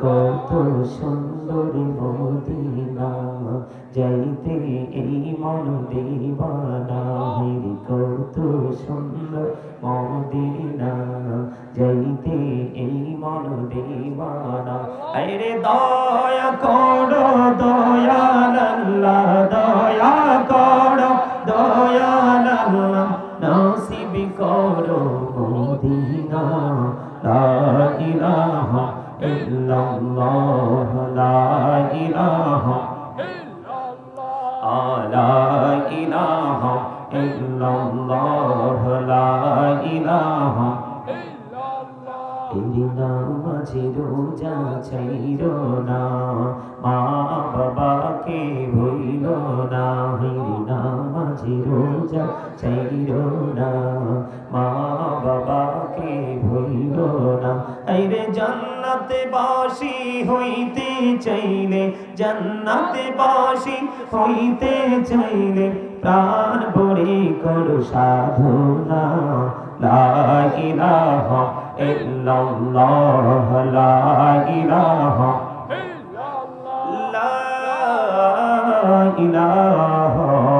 কত সুন্দর মদিনা, যাইতে এই মন দিবানা হের কত সুন্দর মদিনা, যাইতে এই মন দিবানা। আরে দয়া করো দয়াল আল্লাহ দয়া করো দয়াল আল্লাহ নসিব করো মদিনা, লা ইলাহা illallah la ilaha la ilaha illallah la ilaha ইল্লাল্লাহ মাঝে রোজা চাইরো না মা বাবাকে ভুইল না মাঝে রোজা ছাইর না। মা বাবাকে ভইল না। আইরে জান্নাতে বাসি হইতে চাইলে জান্নাতে বাসি হইতে চাইলে প্রাণ ভরে করো সাধনা। লা ইলাহা ইল্লাল্লাহ লা ইলাহা লা ইলাহা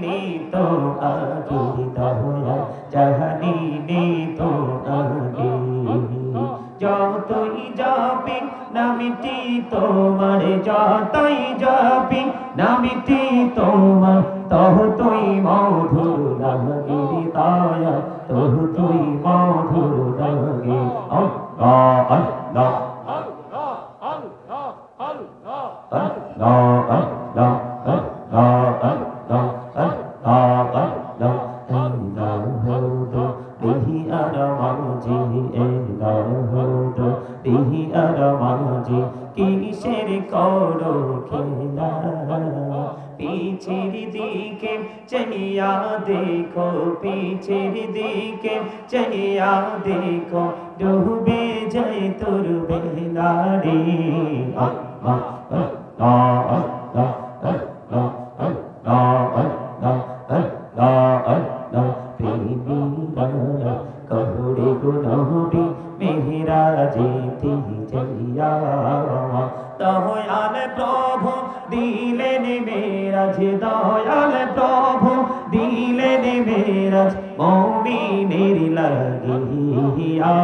नी तो आगी दौला जहनी नी तो आगी যতই যাবি নামিটি তোমার, যতই যাবি নামিটি তোমার তহতই মধুর লাগে মধুর লাগে। আল্লাহ আল্লাহ আল্লাহ আল্লাহ আল্লাহ। মাঝে কিসের করো খেলা? পিছের দিকে চাইয়া দেখো, পিছের দিকে চাইয়া দেখো, ডুবে যায় তোর বেলা রে। আল্লাহ আল্লাহ আল্লাহ মেরাজ দয়াল প্রভু দিলেন মেরাজ মৌমিনের লাগিয়া